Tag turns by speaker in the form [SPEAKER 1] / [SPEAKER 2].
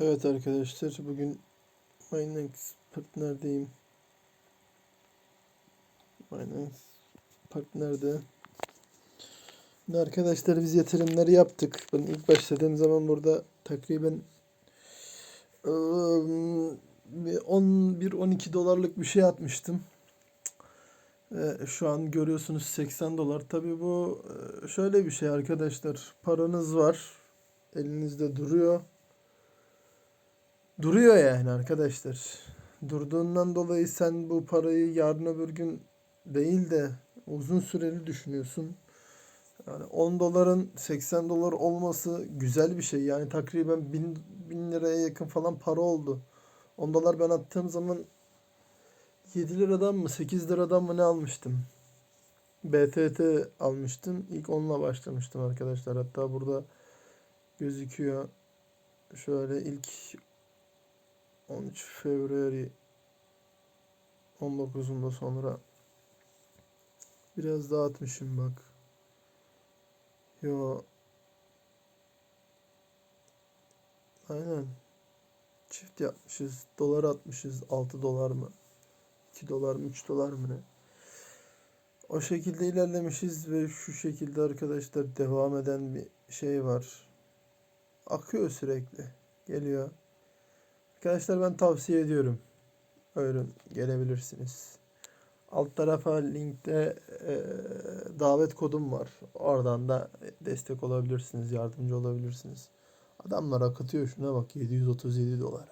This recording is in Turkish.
[SPEAKER 1] Evet arkadaşlar bugün Binance Partner'deyim. Binance Partner'de. Şimdi arkadaşlar biz yatırımları yaptık. Ben ilk başladığım zaman burada takriben ıı, bir 11-12 dolarlık bir şey atmıştım. Ve şu an görüyorsunuz 80 dolar. Tabii bu e, şöyle bir şey arkadaşlar. Paranız var. Elinizde duruyor. Duruyor yani arkadaşlar. Durduğundan dolayı sen bu parayı yarın öbür gün değil de uzun süreli düşünüyorsun. Yani 10 doların 80 dolar olması güzel bir şey. Yani takriben 1000, 1000 liraya yakın falan para oldu. 10 dolar ben attığım zaman 7 liradan mı 8 liradan mı ne almıştım? BTT almıştım. İlk onunla başlamıştım arkadaşlar. Hatta burada gözüküyor. Şöyle ilk 13 Februari 19'unda sonra biraz daha atmışım bak. Yo. Aynen. Çift yapmışız. Dolar atmışız. 6 dolar mı? 2 dolar mı? 3 dolar mı ne? O şekilde ilerlemişiz ve şu şekilde arkadaşlar devam eden bir şey var. Akıyor sürekli. Geliyor. Arkadaşlar ben tavsiye ediyorum. Buyurun gelebilirsiniz. Alt tarafa linkte e, davet kodum var. Oradan da destek olabilirsiniz, yardımcı olabilirsiniz. Adamlar akıtıyor şuna bak 737 dolar.